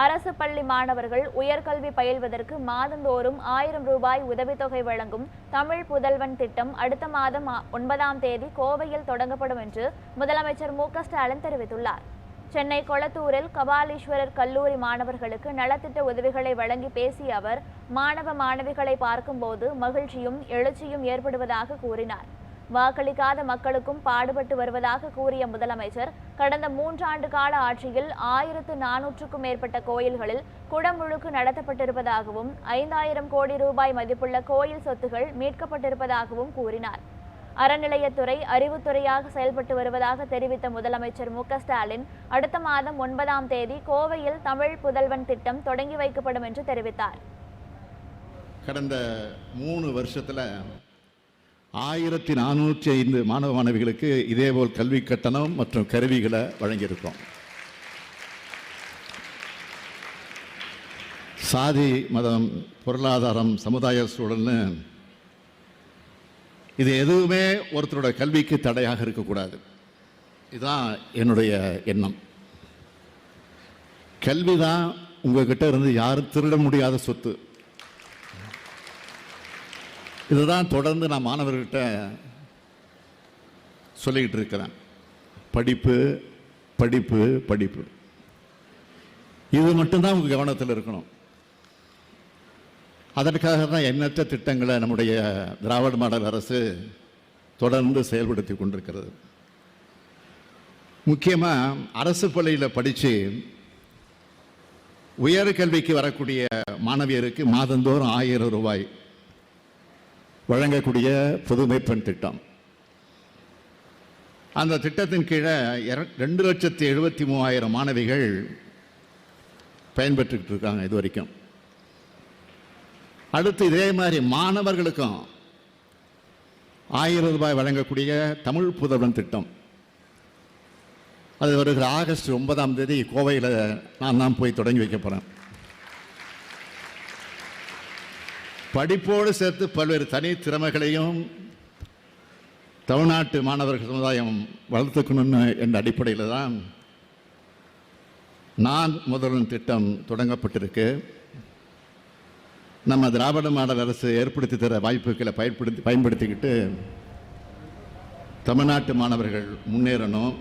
அரசு பள்ளி மாணவர்கள் உயர்கல்வி பயில்வதற்கு மாதந்தோறும் ஆயிரம் ரூபாய் உதவித்தொகை வழங்கும் தமிழ் புதல்வன் திட்டம் அடுத்த மாதம் ஒன்பதாம் தேதி கோவையில் தொடங்கப்படும் என்று முதலமைச்சர் மு க ஸ்டாலின் தெரிவித்துள்ளார். சென்னை கொளத்தூரில் கபாலீஸ்வரர் கல்லூரி மாணவர்களுக்கு நலத்திட்ட உதவிகளை வழங்கி பேசிய அவர் மாணவ மாணவிகளை பார்க்கும்போது மகிழ்ச்சியும் எழுச்சியும் ஏற்படுவதாக கூறினார். வாக்களிக்காத மக்களுக்கும் பாடுபட்டு வருவதாக கூறிய முதலமைச்சர் கடந்த மூன்றாண்டு கால ஆட்சியில் ஆயிரத்து நானூற்றுக்கும் மேற்பட்ட கோயில்களில் குடமுழுக்கு நடத்தப்பட்டிருப்பதாகவும் ஐந்தாயிரம் கோடி ரூபாய் மதிப்புள்ள கோயில் சொத்துகள் மீட்கப்பட்டிருப்பதாகவும் கூறினார். அறநிலையத்துறை அறிவுத்துறையாக செயல்பட்டு வருவதாக தெரிவித்த முதலமைச்சர் மு. ஸ்டாலின் அடுத்த மாதம் ஒன்பதாம் தேதி கோவையில் தமிழ் புதல்வன் திட்டம் தொடங்கி வைக்கப்படும் என்று தெரிவித்தார். கடந்த மூணு வருஷத்தில் ஆயிரத்தி நானூற்றி ஐந்து மாணவ மாணவிகளுக்கு இதேபோல் கல்வி கட்டணம் மற்றும் கருவிகளை வழங்கியிருக்கோம். சாதி மதம் பொருளாதாரம் சமுதாய சூழல்னு இது எதுவுமே ஒருத்தரோட கல்விக்கு தடையாக இருக்கக்கூடாது. இதுதான் என்னுடைய எண்ணம். கல்வி தான் உங்ககிட்ட இருந்து யாரும் திருட முடியாத சொத்து. இதுதான் தொடர்ந்து நான் மாணவர்கிட்ட சொல்லிக்கிட்டு இருக்கிறேன். படிப்பு படிப்பு படிப்பு. இது மட்டும்தான் உங்கள் கவனத்தில் இருக்கணும். அதற்காக தான் எண்ணற்ற திட்டங்களை நம்முடைய திராவிட மாடல் அரசு தொடர்ந்து செயல்படுத்தி கொண்டிருக்கிறது. முக்கியமாக அரசு பள்ளியில் படித்து உயர்கல்விக்கு வரக்கூடிய மாணவியருக்கு மாதந்தோறும் ஆயிரம் ரூபாய் வழங்கக்கூடிய புதுமை பெண் திட்டம். அந்த திட்டத்தின் கீழே ரெண்டு லட்சத்தி எழுபத்தி மூவாயிரம் மாணவிகள் பயன்பெற்றுக்கிட்டு இருக்காங்க இது வரைக்கும். அடுத்து இதே மாதிரி மாணவர்களுக்கும் ஆயிரம் ரூபாய் வழங்கக்கூடிய தமிழ் புதவன் திட்டம். அது வருகிற ஆகஸ்ட் ஒன்பதாம் தேதி கோவையில் நான் தான் போய் தொடங்கி வைக்க போகிறேன் படிப்போடு சேர்த்து பல்வேறு தனி திறமைகளையும் தமிழ்நாட்டு மாணவர்கள் சமுதாயம் வளர்த்துக்கணும்னு என்ற அடிப்படையில் தான் நான் முதல்வன் திட்டம் தொடங்கப்பட்டிருக்கு. நம்ம திராவிட மாடல் அரசு ஏற்படுத்தி தர வாய்ப்புகளை பயன்படுத்தி பயன்படுத்திக்கிட்டு தமிழ்நாட்டு மாணவர்கள் முன்னேறணும்.